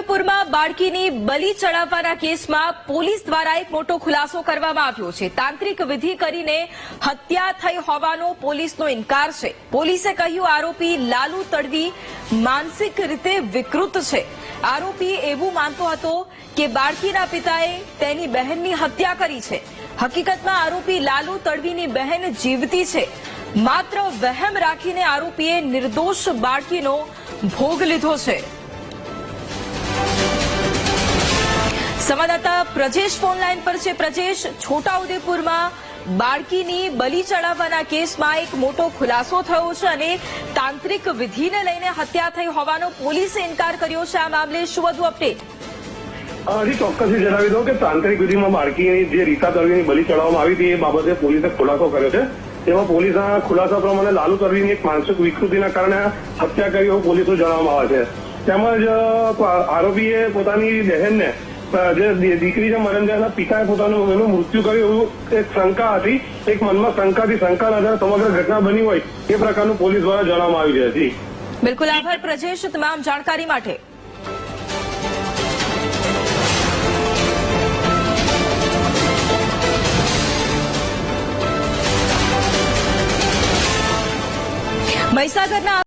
છોટાઉદેપુરમાં બાળકીની બલી ચડાવવાના કેસમાં પોલીસ દ્વારા એક મોટો ખુલાસો કરવામાં આવ્યો છે. તાંત્રિક વિધિ કરીને હત્યા થઈ હોવાનો પોલીસનો ઇનકાર છે. પોલીસે કહ્યું, આરોપી લાલુ તડવી માનસિક રીતે વિકૃત છે. આરોપી એવું માનતો હતો કે બાળકીના પિતાએ તેની બહેનની હત્યા કરી છે. હકીકતમાં આરોપી લાલુ તડવીની બહેન જીવતી છે. માત્ર વહેમ રાખીને આરોપીએ નિર્દોષ બાળકીનો ભોગ લીધો છે. સંવાદદાતા પ્રજેશ ફોનલાઈન પર છે. પ્રજેશ, છોટાઉદેપુરમાં બાળકીની બલી ચડાવવાના કેસમાં એક મોટો ખુલાસો થયો છે અને તાંત્રિક વિધિને લઈને હત્યા થઈ હોવાનો પોલીસે ઇનકાર કર્યો છે. આ મામલે શું વધુ અપડેટ હજી ચોક્કસથી જણાવી દઉં કે તાંત્રિક વિધિમાં બાળકીની જે રીતા તરવીની બલી ચડાવવામાં આવી હતી, એ બાબતે પોલીસે ખુલાસો કર્યો છે. તેમાં પોલીસના ખુલાસા પ્રમાણે લાલુ તરવીની એક માનસિક વિકૃતિના કારણે હત્યા કરી એવું પોલીસો જણાવવામાં આવે છે. તેમજ આરોપીએ પોતાની બહેનને જે દીકરી છે મરંજાના પિતાએ પોતાનું એનું મૃત્યુ કર્યું એવું એક શંકા હતી. એક મનમાં શંકાથી શંકાના આધારે સમગ્ર ઘટના બની હોય એ પ્રકારનું પોલીસ દ્વારા જણાવવામાં આવી રહી હતી. બિલકુલ આભાર પ્રજેશ તમામ જાણકારી માટે. મહીસાગરના